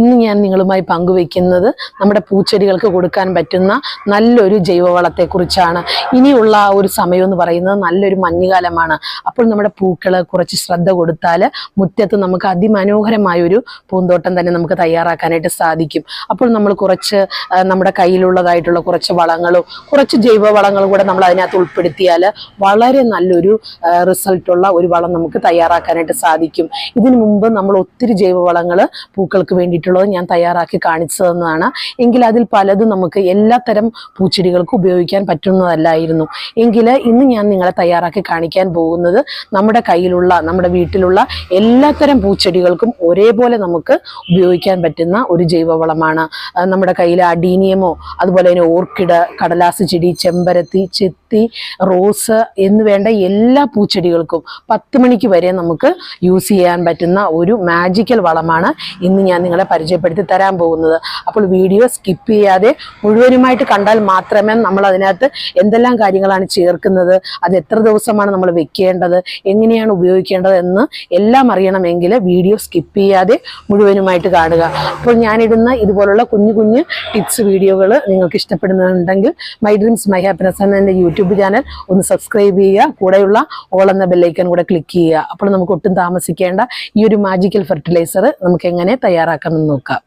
ഇന്ന് ഞാൻ നിങ്ങളുമായി പങ്കുവെക്കുന്നത് നമ്മുടെ പൂച്ചെടികൾക്ക് കൊടുക്കാൻ പറ്റുന്ന നല്ലൊരു ജൈവവളത്തെക്കുറിച്ചാണ്. ഇനിയുള്ള ആ ഒരു സമയം എന്ന് പറയുന്നത് നല്ലൊരു മഞ്ഞുകാലമാണ്. അപ്പോൾ നമ്മുടെ പൂക്കൾ കുറച്ച് ശ്രദ്ധ കൊടുത്താൽ മുറ്റത്ത് നമുക്ക് അതിമനോഹരമായ ഒരു പൂന്തോട്ടം തന്നെ നമുക്ക് തയ്യാറാക്കാനായിട്ട് സാധിക്കും. അപ്പോൾ നമ്മൾ കുറച്ച് നമ്മുടെ കയ്യിലുള്ളതായിട്ടുള്ള കുറച്ച് വളങ്ങളും കുറച്ച് ജൈവവളങ്ങളും കൂടെ നമ്മൾ അതിനകത്ത് ഉൾപ്പെടുത്തിയാൽ വളരെ നല്ലൊരു റിസൾട്ടുള്ള ഒരു വളം നമുക്ക് തയ്യാറാക്കാനായിട്ട് സാധിക്കും. ഇതിനു മുമ്പ് നമ്മൾ ഒത്തിരി ജൈവവളങ്ങൾ പൂക്കൾക്ക് വേണ്ടിയിട്ടുള്ളത് ഞാൻ തയ്യാറാക്കി കാണിച്ചു തന്നതാണ് എങ്കിൽ അതിൽ പലതും നമുക്ക് എല്ലാ തരം പൂച്ചെടികൾക്കും ഉപയോഗിക്കാൻ പറ്റുന്നതല്ലായിരുന്നു. എങ്കിൽ ഇന്ന് ഞാൻ നിങ്ങളെ തയ്യാറാക്കി കാണിക്കാൻ പോകുന്നത് നമ്മുടെ കയ്യിലുള്ള നമ്മുടെ വീട്ടിലുള്ള എല്ലാത്തരം പൂച്ചെടികൾക്കും ഒരേപോലെ നമുക്ക് ഉപയോഗിക്കാൻ പറ്റുന്ന ഒരു ജൈവവളമാണ്. നമ്മുടെ കയ്യിൽ അഡീനിയമോ അതുപോലെ തന്നെ ഓർക്കിഡ് കടലാസ് ചെടി ചെമ്പരത്തി ചെത്തി റോസ് എന്ന് വേണ്ട എല്ലാ പൂച്ചെടികൾക്കും പത്ത് മണിക്ക് വരെ നമുക്ക് യൂസ് ചെയ്യാൻ പറ്റുന്ന ഒരു മാജിക്കൽ വളമാണ് ഇന്ന് ഞാൻ നിങ്ങളെ പരിചയപ്പെടുത്തി തരാൻ പോകുന്നത്. അപ്പോൾ വീഡിയോ സ്കിപ്പ് ചെയ്യാതെ മുഴുവനുമായിട്ട് കണ്ടാൽ മാത്രമേ നമ്മൾ അതിനകത്ത് എന്തെല്ലാം കാര്യങ്ങളാണ് ചേർക്കുന്നത് അത് എത്ര ദിവസമാണ് നമ്മൾ വെക്കേണ്ടത് എങ്ങനെയാണ് ഉപയോഗിക്കേണ്ടത് എന്ന് എല്ലാം അറിയണമെങ്കിൽ വീഡിയോ സ്കിപ്പ് ചെയ്യാതെ മുഴുവനുമായിട്ട് കാണുക. അപ്പോൾ ഞാനിടുന്ന ഇതുപോലുള്ള കുഞ്ഞു കുഞ്ഞു ടിപ്സ് വീഡിയോകൾ നിങ്ങൾക്ക് ഇഷ്ടപ്പെടുന്നുണ്ടെങ്കിൽ മൈ ഡ്രീംസ് മൈ ഹാപ്പിനെസ് എന്ന എന്റെ യൂട്യൂബ് ചാനൽ ഒന്ന് സബ്സ്ക്രൈബ് ചെയ്യുക. കൂടെയുള്ള ഓൾ എന്ന ബെല്ലൈക്കൻ കൂടെ ക്ലിക്ക് ചെയ്യുക. അപ്പോൾ നമുക്ക് ഒട്ടും താമസിക്കേണ്ട ഈ ഒരു മാജിക്കൽ ഫെർട്ടിലൈസർ നമുക്ക് എങ്ങനെ തയ്യാറാക്കാമെന്ന് നോക്കാം.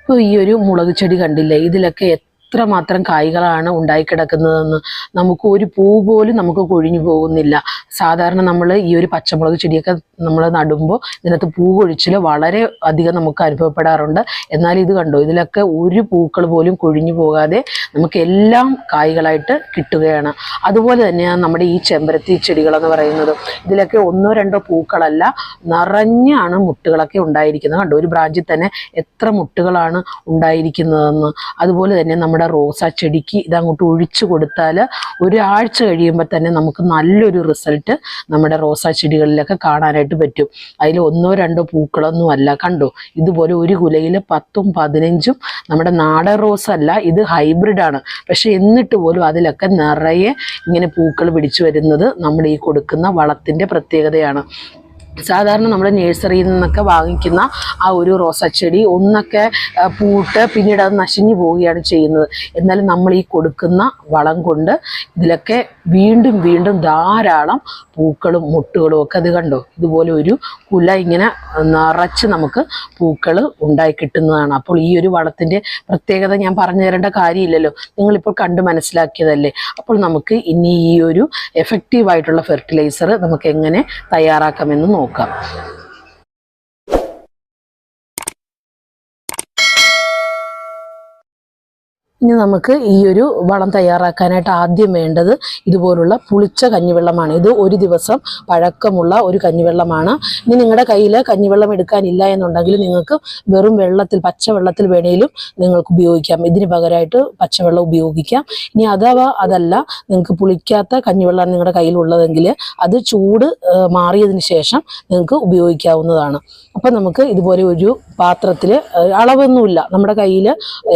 ഇപ്പോൾ ഈ ഒരു മുളക് ചെടി കണ്ടില്ലേ? ഇതിലൊക്കെ എത്രമാത്രം കായ്കളാണ് ഉണ്ടായിക്കിടക്കുന്നതെന്ന് നമുക്ക് ഒരു പൂ പോലും നമുക്ക് കൊഴിഞ്ഞു പോകുന്നില്ല. സാധാരണ നമ്മൾ ഈ ഒരു പച്ചമുളക് ചെടിയൊക്കെ നമ്മൾ നടുമ്പോൾ ഇതിനകത്ത് പൂ കൊഴിച്ചിൽ വളരെ അധികം നമുക്ക് അനുഭവപ്പെടാറുണ്ട്. എന്നാൽ ഇത് കണ്ടോ ഇതിലൊക്കെ ഒരു പൂക്കൾ പോലും കൊഴിഞ്ഞു പോകാതെ നമുക്ക് എല്ലാം കായ്കളായിട്ട് കിട്ടുകയാണ്. അതുപോലെ തന്നെയാണ് നമ്മുടെ ഈ ചെമ്പരത്തി ചെടികളെന്ന് പറയുന്നത്. ഇതിലൊക്കെ ഒന്നോ രണ്ടോ പൂക്കളല്ല നിറഞ്ഞാണ് മുട്ടുകളൊക്കെ ഉണ്ടായിരിക്കുന്നത്. കണ്ടോ ഒരു ബ്രാഞ്ചിൽ തന്നെ എത്ര മുട്ടുകളാണ് ഉണ്ടായിരിക്കുന്നതെന്ന്. അതുപോലെ തന്നെ നമ്മുടെ റോസാ ചെടിക്ക് ഇതങ്ങോട്ട് ഒഴിച്ചു കൊടുത്താൽ ഒരാഴ്ച കഴിയുമ്പോൾ തന്നെ നമുക്ക് നല്ലൊരു റിസൾട്ട് നമ്മുടെ റോസാ ചെടികളിലൊക്കെ കാണാനായിട്ട് പറ്റും. അതിൽ ഒന്നോ രണ്ടോ പൂക്കളൊന്നും അല്ല. കണ്ടോ? ഇതുപോലെ ഒരു കുലയിൽ പത്തും പതിനഞ്ചും നമ്മുടെ നാടൻ റോസ് അല്ല ഇത് ഹൈബ്രിഡ് ആണ്. പക്ഷെ എന്നിട്ട് പോലും അതിലൊക്കെ നിറയെ ഇങ്ങനെ പൂക്കൾ പിടിച്ചു വരുന്നത് നമ്മൾ ഈ കൊടുക്കുന്ന വളത്തിന്റെ പ്രത്യേകതയാണ്. സാധാരണ നമ്മുടെ നേഴ്സറിയിൽ നിന്നൊക്കെ വാങ്ങിക്കുന്ന ആ ഒരു റോസച്ചെടി ഒന്നൊക്കെ പൂട്ട് പിന്നീട് അത് നശിഞ്ഞു പോവുകയാണ് ചെയ്യുന്നത്. എന്നാലും നമ്മൾ ഈ കൊടുക്കുന്ന വളം കൊണ്ട് ഇതിലൊക്കെ വീണ്ടും വീണ്ടും ധാരാളം പൂക്കളും മുട്ടുകളും ഒക്കെ അത് കണ്ടോ? ഇതുപോലെ ഒരു കുല ഇങ്ങനെ നിറച്ച് നമുക്ക് പൂക്കൾ ഉണ്ടായി കിട്ടുന്നതാണ്. അപ്പോൾ ഈ ഒരു വളത്തിന്റെ പ്രത്യേകത ഞാൻ പറഞ്ഞു തരേണ്ട കാര്യമില്ലല്ലോ. നിങ്ങളിപ്പോൾ കണ്ട് മനസ്സിലാക്കിയതല്ലേ? അപ്പോൾ നമുക്ക് ഇനി ഈ ഒരു എഫക്റ്റീവായിട്ടുള്ള ഫെർട്ടിലൈസർ നമുക്ക് എങ്ങനെ തയ്യാറാക്കാമെന്ന് നോക്കാം. ഇനി നമുക്ക് ഈ ഒരു വളം തയ്യാറാക്കാനായിട്ട് ആദ്യം വേണ്ടത് ഇതുപോലുള്ള പുളിച്ച കഞ്ഞിവെള്ളമാണ്. ഇത് ഒരു ദിവസം പഴക്കമുള്ള ഒരു കഞ്ഞിവെള്ളമാണ്. ഇനി നിങ്ങളുടെ കയ്യിൽ കഞ്ഞിവെള്ളം എടുക്കാനില്ല എന്നുണ്ടെങ്കിൽ നിങ്ങൾക്ക് വെറും വെള്ളത്തിൽ പച്ചവെള്ളത്തിൽ വേണേലും നിങ്ങൾക്ക് ഉപയോഗിക്കാം. ഇതിന് പകരമായിട്ട് പച്ചവെള്ളം ഉപയോഗിക്കാം. ഇനി അഥവാ അതല്ല നിങ്ങൾക്ക് പുളിക്കാത്ത കഞ്ഞിവെള്ളമാണ് നിങ്ങളുടെ കയ്യിലുള്ളതെങ്കിൽ അത് ചൂട് മാറിയതിന് ശേഷം നിങ്ങൾക്ക് ഉപയോഗിക്കാവുന്നതാണ്. അപ്പം നമുക്ക് ഇതുപോലെ ഒരു പാത്രത്തിൽ അളവൊന്നുമില്ല. നമ്മുടെ കയ്യിൽ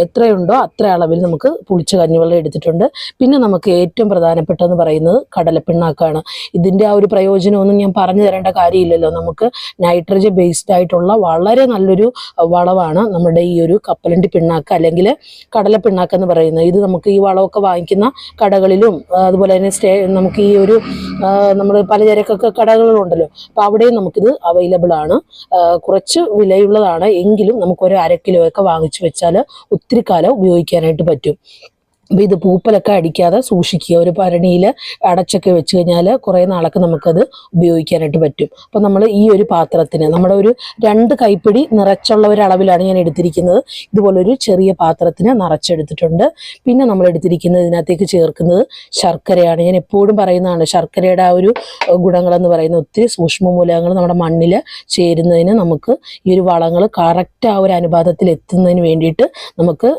എത്രയുണ്ടോ അത്ര അളവിൽ നമുക്ക് പുളിച്ച കഞ്ഞിവെള്ളം എടുത്തിട്ടുണ്ട്. പിന്നെ നമുക്ക് ഏറ്റവും പ്രധാനപ്പെട്ടതെന്ന് പറയുന്നത് കടലപ്പിണ്ണാക്കാണ്. ഇതിന്റെ ആ ഒരു പ്രയോജനമൊന്നും ഞാൻ പറഞ്ഞു തരേണ്ട കാര്യമില്ലല്ലോ. നമുക്ക് നൈട്രജൻ ബേസ്ഡ് ആയിട്ടുള്ള വളരെ നല്ലൊരു വളമാണ് നമ്മുടെ ഈ ഒരു കപ്പലണ്ടി പിണ്ണാക്ക് അല്ലെങ്കിൽ കടലപ്പിണ്ണാക്ക് എന്ന് പറയുന്നത്. ഇത് നമുക്ക് ഈ വളമൊക്കെ വാങ്ങിക്കുന്ന കടകളിലും അതുപോലെ തന്നെ സ്റ്റേ നമുക്ക് ഈ ഒരു നമ്മൾ പലചരക്കൊക്കെ കടകളുണ്ടല്ലോ. അപ്പോൾ അവിടെയും നമുക്കിത് അവൈലബിൾ ആണ്. കുറച്ച് വിലയുള്ളതാണ്. എങ്കിലും നമുക്ക് ഒരു അര കിലോ ഒക്കെ വാങ്ങിച്ചു വെച്ചാൽ ഒത്തിരി കാലം ഉപയോഗിക്കാനായിട്ട് പറ്റും. അപ്പോൾ ഇത് പൂപ്പലൊക്കെ അടിക്കാതെ സൂക്ഷിക്കുക. ഒരു ഭരണിയിൽ അടച്ചൊക്കെ വെച്ച് കഴിഞ്ഞാൽ കുറേ നാളൊക്കെ നമുക്കത് ഉപയോഗിക്കാനായിട്ട് പറ്റും. അപ്പോൾ നമ്മൾ ഈ ഒരു പാത്രത്തിന് നമ്മുടെ ഒരു രണ്ട് കൈപ്പിടി നിറച്ചുള്ള ഒരു അളവിലാണ് ഞാൻ എടുത്തിരിക്കുന്നത്. ഇതുപോലൊരു ചെറിയ പാത്രത്തിന് നിറച്ചെടുത്തിട്ടുണ്ട്. പിന്നെ നമ്മൾ എടുത്തിരിക്കുന്നത് ഇതിനകത്തേക്ക് ചേർക്കുന്നത് ശർക്കരയാണ്. ഞാൻ എപ്പോഴും പറയുന്നതാണ് ശർക്കരയുടെ ആ ഒരു ഗുണങ്ങളെന്ന് പറയുന്ന ഒത്തിരി സൂക്ഷ്മ മൂലകങ്ങൾ നമ്മുടെ മണ്ണിൽ ചേരുന്നതിന് നമുക്ക് ഈ ഒരു വളങ്ങൾ കറക്റ്റ് ആ ഒരു അനുപാതത്തിൽ എത്തുന്നതിന് വേണ്ടിയിട്ട് നമുക്ക്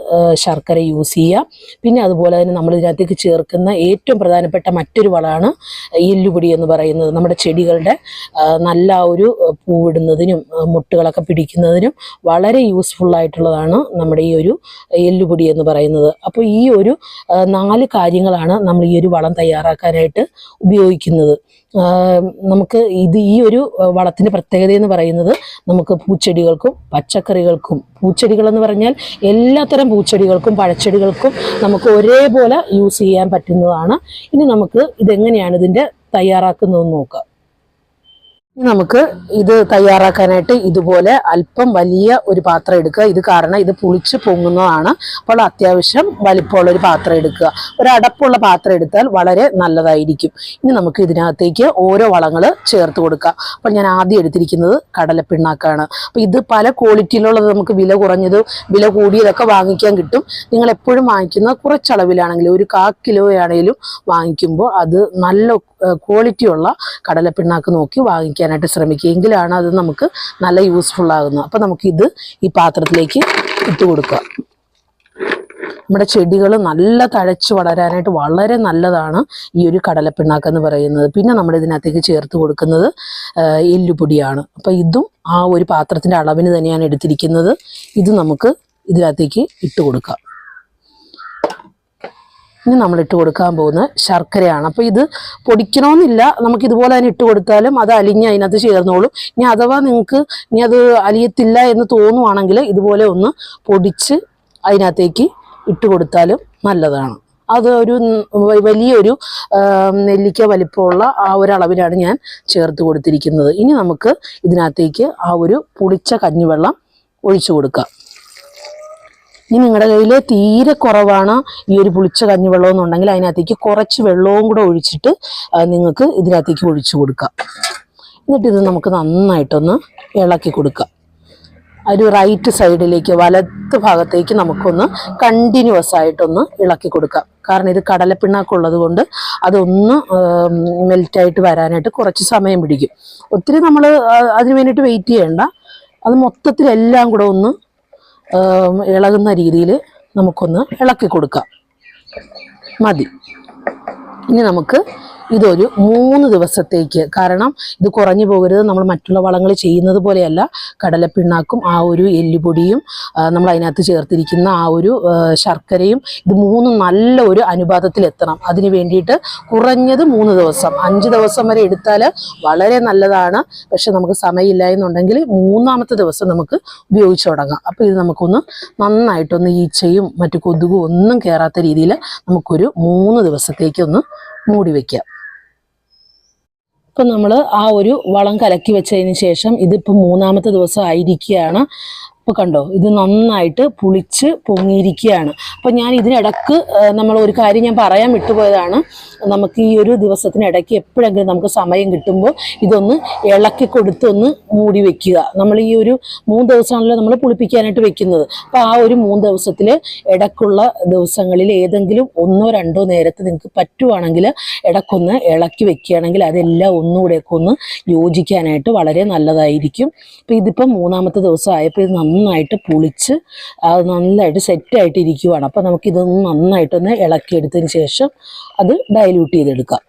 ശർക്കര യൂസ് ചെയ്യാം. പിന്നെ പിന്നെ അതുപോലെ തന്നെ നമ്മൾ ഇതിനകത്തേക്ക് ചേർക്കുന്ന ഏറ്റവും പ്രധാനപ്പെട്ട മറ്റൊരു വളമാണ് എല്ലുപൊടി എന്ന് പറയുന്നത്. നമ്മുടെ ചെടികളുടെ നല്ല ഒരു പൂവിടുന്നതിനും മുട്ടുകളൊക്കെ പിടിക്കുന്നതിനും വളരെ യൂസ്ഫുൾ ആയിട്ടുള്ളതാണ് നമ്മുടെ ഈ ഒരു എല്ലുപൊടി എന്ന് പറയുന്നത്. അപ്പോൾ ഈ ഒരു നാല് കാര്യങ്ങളാണ് നമ്മൾ ഈ ഒരു വളം തയ്യാറാക്കാനായിട്ട് ഉപയോഗിക്കുന്നത്. നമുക്ക് ഇത് ഈ ഒരു വളത്തിന്റെ പ്രത്യേകത എന്ന് പറയുന്നത് നമുക്ക് പൂച്ചെടികൾക്കും പച്ചക്കറികൾക്കും പൂച്ചെടികളെന്ന് പറഞ്ഞാൽ എല്ലാത്തരം പൂച്ചെടികൾക്കും പഴച്ചെടികൾക്കും നമുക്ക് ഒരേപോലെ യൂസ് ചെയ്യാൻ പറ്റുന്നതാണ്. ഇനി നമുക്ക് ഇതെങ്ങനെയാണ് ഇതിന്റെ തയ്യാറാക്കുന്നതെന്ന് നോക്കാം. നമുക്ക് ഇത് തയ്യാറാക്കാനായിട്ട് ഇതുപോലെ അല്പം വലിയ ഒരു പാത്രം എടുക്കുക. ഇത് കാരണം ഇത് പുളിച്ച് പൊങ്ങുന്നതാണ്. അപ്പോൾ അത്യാവശ്യം വലിപ്പമുള്ള ഒരു പാത്രം എടുക്കുക. ഒരു അടപ്പുള്ള പാത്രം എടുത്താൽ വളരെ നല്ലതായിരിക്കും. ഇനി നമുക്ക് ഇതിനകത്തേക്ക് ഓരോ വളങ്ങൾ ചേർത്ത് കൊടുക്കുക അപ്പോൾ ഞാൻ ആദ്യം എടുത്തിരിക്കുന്നത് കടലപ്പിണ്ണാക്കാണ്. അപ്പോൾ ഇത് പല ക്വാളിറ്റിയിലുള്ളത് നമുക്ക് വില കുറഞ്ഞത് വില കൂടിയതൊക്കെ വാങ്ങിക്കാൻ കിട്ടും. നിങ്ങൾ എപ്പോഴും വാങ്ങിക്കുന്ന കുറച്ചളവിലാണെങ്കിലും ഒരു കാ കിലോയാണെങ്കിലും വാങ്ങിക്കുമ്പോൾ അത് നല്ല ക്വാളിറ്റി ഉള്ള കടലപ്പിണ്ണാക്ക് നോക്കി വാങ്ങിക്കാനായിട്ട് ശ്രമിക്കുക. എങ്കിലാണ് അത് നമുക്ക് നല്ല യൂസ്ഫുൾ ആകുന്നത്. അപ്പോൾ നമുക്കിത് ഈ പാത്രത്തിലേക്ക് ഇട്ട് കൊടുക്കുക. നമ്മുടെ ചെടികൾ നല്ല തഴച്ച് വളരാനായിട്ട് വളരെ നല്ലതാണ് ഈ ഒരു കടലപ്പിണ്ണാക്ക് എന്ന് പറയുന്നത്. പിന്നെ നമ്മൾ ഇതിനകത്തേക്ക് ചേർത്ത് കൊടുക്കുന്നത് എല്ലുപൊടിയാണ്. അപ്പോൾ ഇതും ആ ഒരു പാത്രത്തിന്റെ അളവിന് തന്നെയാണ് എടുത്തിരിക്കുന്നത്. ഇത് നമുക്ക് ഇതിനകത്തേക്ക് ഇട്ട് കൊടുക്കാം ഇനി നമ്മൾ ഇട്ട് കൊടുക്കാൻ പോകുന്ന ശർക്കരയാണ്. അപ്പോൾ ഇത് പൊടിക്കണമെന്നില്ല നമുക്ക് ഇതുപോലെ തന്നെ ഇട്ട് കൊടുത്താലും അത് അലിഞ്ഞ് അതിനകത്ത് ചേർന്നോളും. ഇനി അഥവാ നിങ്ങൾക്ക് ഇനി അത് അലിയത്തില്ല എന്ന് തോന്നുവാണെങ്കിൽ ഇതുപോലെ ഒന്ന് പൊടിച്ച് അതിനകത്തേക്ക് ഇട്ട് കൊടുത്താലും നല്ലതാണ്. അത് ഒരു വലിയൊരു നെല്ലിക്ക വലിപ്പമുള്ള ആ ഒരു അളവിലാണ് ഞാൻ ചേർത്ത് കൊടുത്തിരിക്കുന്നത്. ഇനി നമുക്ക് ഇതിനകത്തേക്ക് ആ ഒരു പുളിച്ച കഞ്ഞിവെള്ളം ഒഴിച്ചു കൊടുക്കാം. ഇനി നിങ്ങളുടെ കയ്യിൽ തീരെ കുറവാണ് ഈ ഒരു പുളിച്ച കഞ്ഞിവെള്ളം എന്നുണ്ടെങ്കിൽ അതിനകത്തേക്ക് കുറച്ച് വെള്ളവും കൂടെ ഒഴിച്ചിട്ട് നിങ്ങൾക്ക് ഇതിനകത്തേക്ക് ഒഴിച്ചു കൊടുക്കാം. എന്നിട്ട് ഇത് നമുക്ക് നന്നായിട്ടൊന്ന് ഇളക്കി കൊടുക്കാം. ഒരു റൈറ്റ് സൈഡിലേക്ക് വലത്ത് ഭാഗത്തേക്ക് നമുക്കൊന്ന് കണ്ടിന്യൂസ് ആയിട്ടൊന്ന് ഇളക്കി കൊടുക്കാം. കാരണം ഇത് കടലപ്പിണ്ണാക്കുള്ളത് കൊണ്ട് അതൊന്ന് മെൽറ്റായിട്ട് വരാനായിട്ട് കുറച്ച് സമയം പിടിക്കും. ഒത്തിരി നമ്മൾ അതിന് വേണ്ടിയിട്ട് വെയിറ്റ് ചെയ്യേണ്ട. അത് മൊത്തത്തിൽ എല്ലാം കൂടെ ഒന്ന് ഇളകുന്ന രീതിയിൽ നമുക്കൊന്ന് ഇളക്കി കൊടുക്കാം. മതി. ഇനി നമുക്ക് ഇതൊരു മൂന്ന് ദിവസത്തേക്ക്. കാരണം ഇത് കുറഞ്ഞു പോകരുത്. നമ്മൾ മറ്റുള്ള വളങ്ങൾ ചെയ്യുന്നത് പോലെയല്ല. കടലപ്പിണ്ണാക്കും ആ ഒരു എല്ലുപൊടിയും നമ്മൾ അതിനകത്ത് ചേർത്തിരിക്കുന്ന ആ ഒരു ശർക്കരയും ഇത് മൂന്നും നല്ല ഒരു അനുപാതത്തിൽ എത്തണം. അതിന് വേണ്ടിയിട്ട് കുറഞ്ഞത് മൂന്ന് ദിവസം. അഞ്ച് ദിവസം വരെ എടുത്താൽ വളരെ നല്ലതാണ്. പക്ഷെ നമുക്ക് സമയമില്ല എന്നുണ്ടെങ്കിൽ മൂന്നാമത്തെ ദിവസം നമുക്ക് ഉപയോഗിച്ച് തുടങ്ങാം. അപ്പോൾ ഇത് നമുക്കൊന്ന് നന്നായിട്ടൊന്ന് ഈച്ചയും മറ്റു കൊതുകും ഒന്നും കയറാത്ത രീതിയിൽ നമുക്കൊരു മൂന്ന് ദിവസത്തേക്കൊന്ന് മൂടി വയ്ക്കാം ഇപ്പം നമ്മൾ ആ ഒരു വളം കലക്കി വെച്ചതിന് ശേഷം ഇതിപ്പോൾ മൂന്നാമത്തെ ദിവസം ആയിരിക്കുകയാണ്. ഇപ്പോൾ കണ്ടോ? ഇത് നന്നായിട്ട് പുളിച്ച് പൊങ്ങിയിരിക്കുകയാണ്. അപ്പം ഞാൻ ഇതിനിടക്ക് നമ്മൾ ഒരു കാര്യം ഞാൻ പറയാൻ വിട്ടുപോയതാണ്. നമുക്ക് ഈ ഒരു ദിവസത്തിനിടയ്ക്ക് എപ്പോഴെങ്കിലും നമുക്ക് സമയം കിട്ടുമ്പോൾ ഇതൊന്ന് ഇളക്കി കൊടുത്തൊന്ന് മൂടി വെക്കുക. നമ്മൾ ഈ ഒരു മൂന്ന് ദിവസമാണല്ലോ നമ്മൾ പുളിപ്പിക്കാനായിട്ട് വെക്കുന്നത്. അപ്പോൾ ആ ഒരു മൂന്ന് ദിവസത്തിൽ ഇടക്കുള്ള ദിവസങ്ങളിൽ ഏതെങ്കിലും ഒന്നോ രണ്ടോ നേരത്ത് നിങ്ങൾക്ക് പറ്റുവാണെങ്കിൽ ഇടക്കൊന്ന് ഇളക്കി വെക്കുകയാണെങ്കിൽ അതെല്ലാം ഒന്നുകൂടെയൊക്കെ ഒന്ന് യോജിക്കാനായിട്ട് വളരെ നല്ലതായിരിക്കും. അപ്പോൾ ഇതിപ്പം മൂന്നാമത്തെ ദിവസം ആയപ്പോൾ ഇത് നന്നായിട്ട് പുളിച്ച് അത് നന്നായിട്ട് സെറ്റായിട്ട് ഇരിക്കുവാണ് അപ്പോൾ നമുക്കിതൊന്ന് നന്നായിട്ടൊന്ന് ഇളക്കിയെടുത്തതിന് ശേഷം അത് ഡൈല്യൂട്ട് ചെയ്തെടുക്കാം.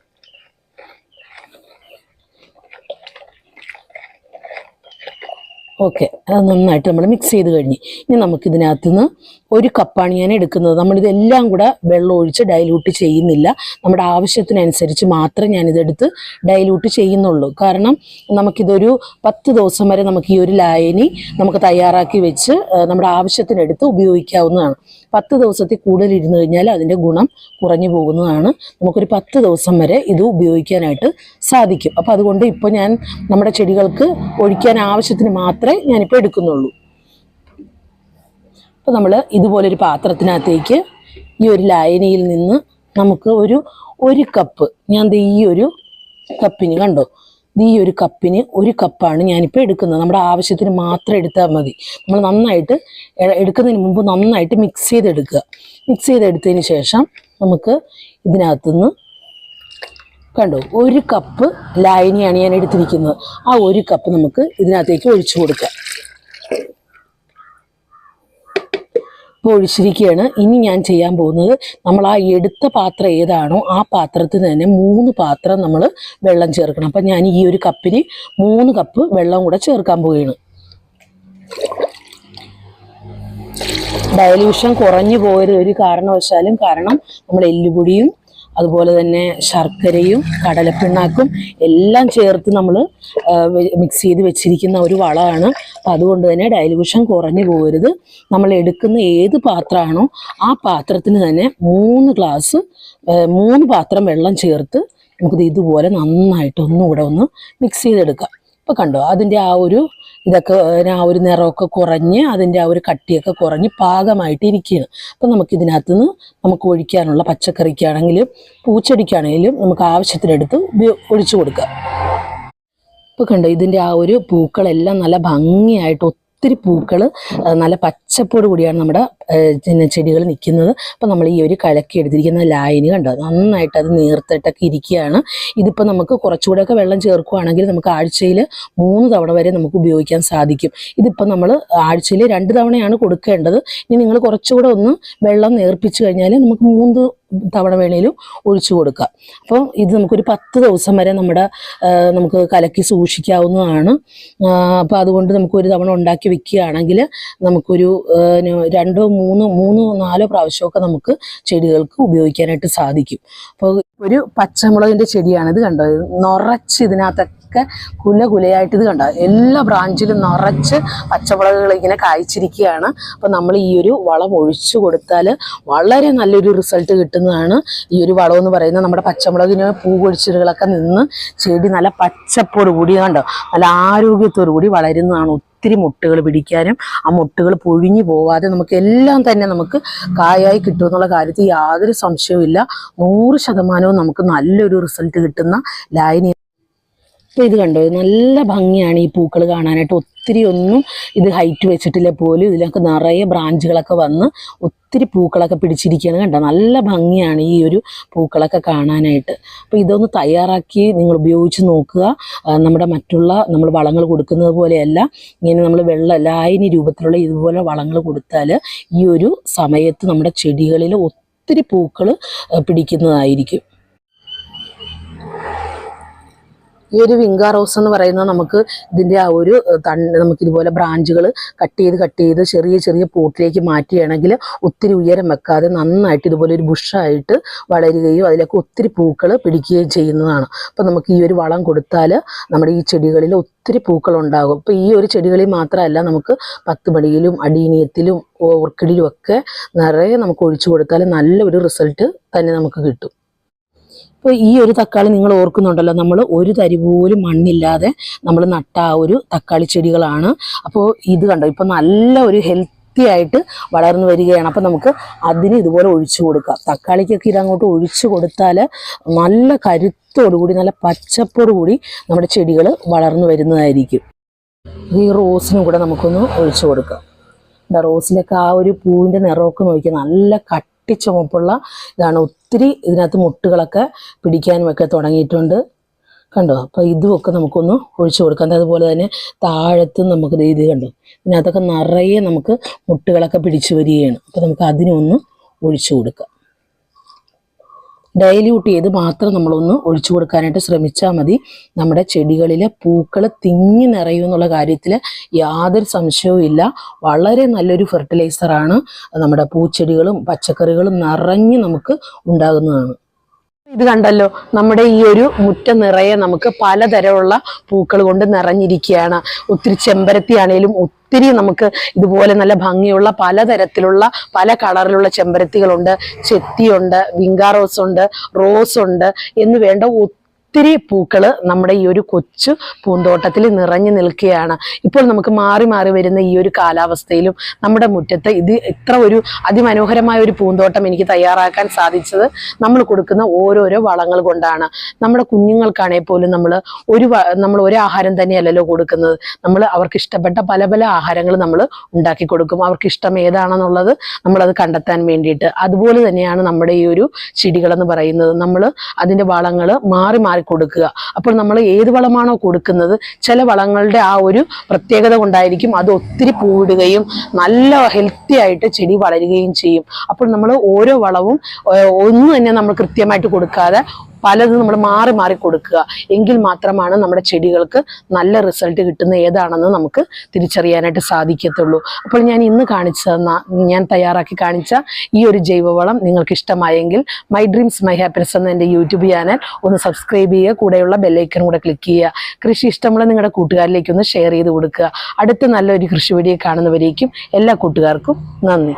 ഓക്കെ അത് നന്നായിട്ട് നമ്മൾ മിക്സ് ചെയ്ത് കഴിഞ്ഞ്. ഇനി നമുക്കിതിനകത്ത് നിന്ന് ഒരു കപ്പാണ് ഞാൻ എടുക്കുന്നത്. നമ്മളിതെല്ലാം കൂടെ വെള്ളം ഒഴിച്ച് ഡൈലൂട്ട് ചെയ്യുന്നില്ല. നമ്മുടെ ആവശ്യത്തിനനുസരിച്ച് മാത്രം ഞാനിതെടുത്ത് ഡൈലൂട്ട് ചെയ്യുന്നുള്ളൂ. കാരണം നമുക്കിതൊരു പത്ത് ദിവസം വരെ നമുക്ക് ഈ ഒരു ലായനി നമുക്ക് തയ്യാറാക്കി വെച്ച് നമ്മുടെ ആവശ്യത്തിനെടുത്ത് ഉപയോഗിക്കാവുന്നതാണ്. പത്ത് ദിവസത്തിൽ കൂടുതൽ ഇരുന്ന് കഴിഞ്ഞാൽ അതിന്റെ ഗുണം കുറഞ്ഞു പോകുന്നതാണ്. നമുക്കൊരു പത്ത് ദിവസം വരെ ഇത് ഉപയോഗിക്കാനായിട്ട് സാധിക്കും. അപ്പോൾ അതുകൊണ്ട് ഇപ്പോൾ ഞാൻ നമ്മുടെ ചെടികൾക്ക് ഒഴിക്കാൻ ആവശ്യത്തിന് മാത്രമേ ഞാനിപ്പോൾ എടുക്കുന്നുള്ളൂ. അപ്പോൾ നമ്മൾ ഇതുപോലൊരു പാത്രത്തിനകത്തേക്ക് ഈ ഒരു ലായനിയിൽ നിന്ന് നമുക്ക് ഒരു ഒരു കപ്പ് ഞാൻ ഈ ഒരു കപ്പിന് കണ്ടോ? ഈ ഒരു കപ്പിന് ഒരു കപ്പാണ് ഞാനിപ്പോൾ എടുക്കുന്നത്. നമ്മുടെ ആവശ്യത്തിന് മാത്രം എടുത്താൽ മതി. നമ്മൾ നന്നായിട്ട് എടുക്കുന്നതിന് മുമ്പ് നന്നായിട്ട് മിക്സ് ചെയ്തെടുക്കുക. മിക്സ് ചെയ്തെടുത്തതിന് ശേഷം നമുക്ക് ഇതിനകത്തുനിന്ന് കണ്ടോ? ഒരു കപ്പ് ലായനിയാണ് ഞാൻ എടുത്തിരിക്കുന്നത്. ആ ഒരു കപ്പ് നമുക്ക് ഇതിനകത്തേക്ക് ഒഴിച്ചു കൊടുക്കാം. ഇപ്പോൾ ഒഴിച്ചിരിക്കുകയാണ്. ഇനി ഞാൻ ചെയ്യാൻ പോകുന്നത് നമ്മൾ ആ എടുത്ത പാത്രം ഏതാണോ ആ പാത്രത്തിൽ തന്നെ മൂന്ന് പാത്രം നമ്മൾ വെള്ളം ചേർക്കണം. അപ്പം ഞാൻ ഈ ഒരു കപ്പിന് മൂന്ന് കപ്പ് വെള്ളം കൂടെ ചേർക്കാൻ പോവുകയാണ്. ഡയലൂഷൻ കുറഞ്ഞു പോയത് ഒരു കാരണവശാലും കാരണം നമ്മൾ എല്ലുപൊടിയും അതുപോലെ തന്നെ ശർക്കരയും കടലപ്പിണ്ണാക്കും എല്ലാം ചേർത്ത് നമ്മൾ മിക്സ് ചെയ്ത് വെച്ചിരിക്കുന്ന ഒരു വളമാണ്. അപ്പം അതുകൊണ്ട് തന്നെ ഡയലൂഷൻ കുറഞ്ഞു പോകരുത്. നമ്മൾ എടുക്കുന്ന ഏത് പാത്രമാണോ ആ പാത്രത്തിന് തന്നെ മൂന്ന് ഗ്ലാസ് മൂന്ന് പാത്രം വെള്ളം ചേർത്ത് നമുക്കിത് ഇതുപോലെ നന്നായിട്ട് ഒന്നുകൂടെ ഒന്ന് മിക്സ് ചെയ്തെടുക്കാം. ഇപ്പം കണ്ടോ? അതിന്റെ ആ ഒരു ഇതൊക്കെ ആ ഒരു നിറമൊക്കെ കുറഞ്ഞ് അതിന്റെ ആ ഒരു കട്ടിയൊക്കെ കുറഞ്ഞ് പാകമായിട്ട് ഇരിക്കുകയാണ്. അപ്പം നമുക്ക് ഇതിനകത്ത് നിന്ന് നമുക്ക് ഒഴിക്കാനുള്ള പച്ചക്കറിക്കാണെങ്കിലും പൂച്ചെടിക്കാണെങ്കിലും നമുക്ക് ആവശ്യത്തിനെടുത്ത് ഒഴിച്ചു കൊടുക്കാം. ഇപ്പോൾ കണ്ടോ? ഇതിന്റെ ആ ഒരു പൂക്കളെല്ലാം നല്ല ഭംഗിയായിട്ട് ഒത്തിരി പൂക്കൾ നല്ല പച്ചപ്പോട് കൂടിയാണ് നമ്മുടെ ചെടികൾ നിൽക്കുന്നത് അപ്പം നമ്മൾ ഈ ഒരു കലക്കി എടുത്തിരിക്കുന്ന ലായനി കണ്ടോ? നന്നായിട്ട് അത് നീർത്തിട്ടൊക്കെ ഇരിക്കുകയാണ്. ഇതിപ്പോൾ നമുക്ക് കുറച്ചുകൂടെയൊക്കെ വെള്ളം ചേർക്കുകയാണെങ്കിൽ നമുക്ക് ആഴ്ചയിൽ മൂന്ന് തവണ വരെ നമുക്ക് ഉപയോഗിക്കാൻ സാധിക്കും. ഇതിപ്പോൾ നമ്മൾ ആഴ്ചയിൽ രണ്ട് തവണയാണ് കൊടുക്കേണ്ടത്. ഇനി നിങ്ങൾ കുറച്ചുകൂടെ ഒന്ന് വെള്ളം നേർപ്പിച്ച് കഴിഞ്ഞാൽ നമുക്ക് മൂന്ന് തവണ വേണേലും ഒഴിച്ചു കൊടുക്കുക. അപ്പം ഇത് നമുക്കൊരു പത്ത് ദിവസം വരെ നമ്മുടെ നമുക്ക് കലക്കി സൂക്ഷിക്കാവുന്നതാണ്. അപ്പോൾ അതുകൊണ്ട് നമുക്കൊരു തവണ ഉണ്ടാക്കി വെക്കുകയാണെങ്കിൽ നമുക്കൊരു രണ്ടോ മൂന്നോ മൂന്നോ നാലോ പ്രാവശ്യമൊക്കെ നമുക്ക് ചെടികൾക്ക് ഉപയോഗിക്കാനായിട്ട് സാധിക്കും. അപ്പോൾ ഒരു പച്ചമുളകിന്റെ ചെടിയാണ് ഇത് കണ്ടോ? നിറച്ച് ഇതിനകത്തൊക്കെ കുല കുലയായിട്ട് ഇത് കണ്ടോ? എല്ലാ ബ്രാഞ്ചിലും നിറച്ച് പച്ചമുളകുകൾ ഇങ്ങനെ കായ്ച്ചിരിക്കുകയാണ്. അപ്പോൾ നമ്മൾ ഈ ഒരു വളം ഒഴിച്ചു കൊടുത്താൽ വളരെ നല്ലൊരു റിസൾട്ട് കിട്ടുന്നതാണ് ഈ ഒരു വളം എന്ന് പറയുന്നത്. നമ്മുടെ പച്ചമുളകിന് പൂകൊഴിച്ചിലുകളൊക്കെ നിന്ന് ചെടി നല്ല പച്ചപ്പോട് കൂടി കണ്ടോ? നല്ല ആരോഗ്യത്തോടു കൂടി വളരുന്നതാണ് ഒത്തിരി മുട്ടുകൾ പിടിക്കാനും ആ മുട്ടുകൾ പൊഴിഞ്ഞു പോവാതെ നമുക്ക് എല്ലാം തന്നെ നമുക്ക് കായായി കിട്ടും എന്നുള്ള കാര്യത്തിൽ യാതൊരു സംശയവും ഇല്ല നൂറ് ശതമാനവും നമുക്ക് നല്ലൊരു റിസൾട്ട് കിട്ടുന്ന ലായനി ഇപ്പൊ ഇത് കണ്ടോ? നല്ല ഭംഗിയാണ് ഈ പൂക്കൾ കാണാനായിട്ട്. ഒത്തിരി ഒന്നും ഇത് ഹൈറ്റ് വെച്ചിട്ടില്ല പോലും. ഇതിലൊക്കെ നിറയെ ബ്രാഞ്ചുകളൊക്കെ വന്ന് ഒത്തിരി പൂക്കളൊക്കെ പിടിച്ചിരിക്കുകയാണ് കണ്ടോ? നല്ല ഭംഗിയാണ് ഈ ഒരു പൂക്കളൊക്കെ കാണാനായിട്ട്. അപ്പോൾ ഇതൊന്ന് തയ്യാറാക്കി നിങ്ങൾ ഉപയോഗിച്ച് നോക്കുക. നമ്മുടെ മറ്റുള്ള നമ്മൾ വളങ്ങൾ കൊടുക്കുന്നത് പോലെയല്ല. ഇങ്ങനെ നമ്മൾ വെള്ള ലായനി രൂപത്തിലുള്ള ഇതുപോലെ വളങ്ങൾ കൊടുത്താൽ ഈ ഒരു സമയത്ത് നമ്മുടെ ചെടികളിൽ ഒത്തിരി പൂക്കൾ പിടിക്കുന്നതായിരിക്കും. ഈ ഒരു വിങ്ക റോസ് എന്ന് പറയുന്നത് നമുക്ക് ഇതിന്റെ ആ ഒരു തണ്ട് നമുക്ക് ഇതുപോലെ ബ്രാഞ്ചുകൾ കട്ട് ചെയ്ത് കട്ട് ചെയ്ത് ചെറിയ ചെറിയ പോട്ടിലേക്ക് മാറ്റുകയാണെങ്കിൽ ഒത്തിരി ഉയരം വെക്കാതെ നന്നായിട്ട് ഇതുപോലെ ഒരു ബുഷായിട്ട് വളരുകയും അതിലേക്ക് ഒത്തിരി പൂക്കൾ പിടിക്കുകയും ചെയ്യുന്നതാണ്. അപ്പം നമുക്ക് ഈ ഒരു വളം കൊടുത്താൽ നമ്മുടെ ഈ ചെടികളിൽ ഒത്തിരി പൂക്കൾ ഉണ്ടാകും അപ്പോൾ ഈ ഒരു ചെടികളിൽ മാത്രമല്ല നമുക്ക് പത്ത് മണിയിലും അടീനിയത്തിലും ഓർക്കിഡിലും ഒക്കെ നിറയെ നമുക്ക് ഒഴിച്ചു കൊടുത്താൽ നല്ലൊരു റിസൾട്ട് തന്നെ നമുക്ക് കിട്ടും. ഇപ്പോൾ ഈ ഒരു തക്കാളി നിങ്ങൾ ഓർക്കുന്നുണ്ടല്ലോ നമ്മൾ ഒരു തരി പോലും മണ്ണില്ലാതെ നമ്മൾ നട്ട ആ ഒരു തക്കാളി ചെടികളാണ്. അപ്പോൾ ഇത് കണ്ടോ ഇപ്പം നല്ല ഒരു ഹെൽത്തി ആയിട്ട് വളർന്നു വരികയാണ്. അപ്പം നമുക്ക് അതിന് ഇതുപോലെ ഒഴിച്ചു കൊടുക്കാം. തക്കാളിക്കൊക്കെ ഇത് അങ്ങോട്ട് ഒഴിച്ചു കൊടുത്താൽ നല്ല കരുത്തോടുകൂടി നല്ല പച്ചപ്പോടുകൂടി നമ്മുടെ ചെടികൾ വളർന്നു വരുന്നതായിരിക്കും. ഈ റോസിനും കൂടെ നമുക്കൊന്ന് ഒഴിച്ചു കൊടുക്കാം. എന്താ റോസിലൊക്കെ ആ ഒരു പൂവിന്റെ നിറമൊക്കെ നോക്കിയാൽ നല്ല കട്ടി ചുമപ്പുള്ള ഇതാണ് ഒത്തിരി ഇതിനകത്ത് മുട്ടുകളൊക്കെ പിടിക്കാനും ഒക്കെ തുടങ്ങിയിട്ടുണ്ട്. കണ്ടോ? അപ്പോൾ ഇതുമൊക്കെ നമുക്കൊന്ന് ഒഴിച്ചു കൊടുക്കാം. അതുപോലെ തന്നെ താഴത്തും നമുക്ക് ഇത് കണ്ടു? ഇതിനകത്തൊക്കെ നിറയെ നമുക്ക് മുട്ടുകളൊക്കെ പിടിച്ചു വരികയാണ്. അപ്പോൾ നമുക്ക് അതിനൊന്ന് ഒഴിച്ചു കൊടുക്കാം. ഡൈല്യൂട്ട് ചെയ്ത് മാത്രം നമ്മളൊന്ന് ഒഴിച്ചു കൊടുക്കാനായിട്ട് ശ്രമിച്ചാൽ മതി. നമ്മുടെ ചെടികളിലെ പൂക്കൾ തിങ്ങി നിറയും എന്നുള്ള കാര്യത്തിൽ യാതൊരു സംശയവും ഇല്ല. വളരെ നല്ലൊരു ഫെർട്ടിലൈസറാണ് നമ്മുടെ പൂച്ചെടികളും പച്ചക്കറികളും നിറഞ്ഞ് നമുക്ക് ഉണ്ടാകുന്നതാണ്. ഇത് കണ്ടല്ലോ നമ്മുടെ ഈ ഒരു മുറ്റ നിറയെ നമുക്ക് പലതരമുള്ള പൂക്കൾ കൊണ്ട് നിറഞ്ഞിരിക്കുകയാണ്. ഒത്തിരി ചെമ്പരത്തി ആണെങ്കിലും ഒത്തിരി നമുക്ക് ഇതുപോലെ നല്ല ഭംഗിയുള്ള പലതരത്തിലുള്ള പല കളറിലുള്ള ചെമ്പരത്തികളുണ്ട്. ചെത്തിയുണ്ട് വിങ്കാ റോസ് ഉണ്ട് റോസ് ഉണ്ട് എന്ന് വേണ്ട ഒത്തിരി പൂക്കൾ നമ്മുടെ ഈ ഒരു കൊച്ചു പൂന്തോട്ടത്തിൽ നിറഞ്ഞു നിൽക്കുകയാണ്. ഇപ്പോൾ നമുക്ക് മാറി മാറി വരുന്ന ഈ ഒരു കാലാവസ്ഥയിലും നമ്മുടെ മുറ്റത്ത് ഇത് ഇത്ര ഒരു അതിമനോഹരമായ ഒരു പൂന്തോട്ടം എനിക്ക് തയ്യാറാക്കാൻ സാധിച്ചത് നമ്മൾ കൊടുക്കുന്ന ഓരോരോ വളങ്ങൾ കൊണ്ടാണ്. നമ്മുടെ കുഞ്ഞുങ്ങൾക്കാണെങ്കിൽ പോലും നമ്മൾ ഒരു നമ്മൾ ഒരു ആഹാരം തന്നെയല്ലല്ലോ കൊടുക്കുന്നത്. നമ്മൾ അവർക്ക് ഇഷ്ടപ്പെട്ട പല പല ആഹാരങ്ങൾ നമ്മൾ ഉണ്ടാക്കി കൊടുക്കും. അവർക്ക് ഇഷ്ടം ഏതാണെന്നുള്ളത് നമ്മളത് കണ്ടെത്താൻ വേണ്ടിയിട്ട്. അതുപോലെ തന്നെയാണ് നമ്മുടെ ഈ ഒരു ചെടികളെന്ന് പറയുന്നത്. നമ്മൾ അതിന്റെ വളങ്ങൾ മാറി മാറി മാറി കൊടുക്കുക. അപ്പോൾ നമ്മൾ ഏത് വളമാണോ കൊടുക്കുന്നത് ചില വളങ്ങളുടെ ആ ഒരു പ്രത്യേകത കൊണ്ടായിരിക്കും അത് ഒത്തിരി പൂവിടുകയും നല്ല ഹെൽത്തി ആയിട്ട് ചെടി വളരുകയും ചെയ്യും. അപ്പോൾ നമ്മൾ ഓരോ വളവും ഒന്ന് തന്നെ നമ്മൾ കൃത്യമായിട്ട് കൊടുക്കാതെ പലതും നമ്മൾ മാറി മാറി കൊടുക്കുക. എങ്കിൽ മാത്രമാണ് നമ്മുടെ ചെടികൾക്ക് നല്ല റിസൾട്ട് കിട്ടുന്ന ഏതാണെന്ന് നമുക്ക് തിരിച്ചറിയാനായിട്ട് സാധിക്കത്തുള്ളൂ. അപ്പോൾ ഞാൻ ഇന്ന് കാണിച്ചു ഞാൻ തയ്യാറാക്കി കാണിച്ച ഈ ഒരു ജൈവവളം നിങ്ങൾക്ക് ഇഷ്ടമായെങ്കിൽ മൈ ഡ്രീംസ് മൈ ഹാപ്പിനെസ് എന്ന എന്റെ യൂട്യൂബ് ചാനൽ ഒന്ന് സബ്സ്ക്രൈബ് ചെയ്യുക. കൂടെയുള്ള ബെല്ലൈക്കൺ കൂടെ ക്ലിക്ക് ചെയ്യുക. കൃഷി ഇഷ്ടമുള്ള നിങ്ങളുടെ കൂട്ടുകാരിലേക്ക് ഒന്ന് ഷെയർ ചെയ്ത് കൊടുക്കുക. അടുത്ത നല്ലൊരു കൃഷി വീഡിയോ കാണുന്നവരേക്കും എല്ലാ കൂട്ടുകാർക്കും നന്ദി.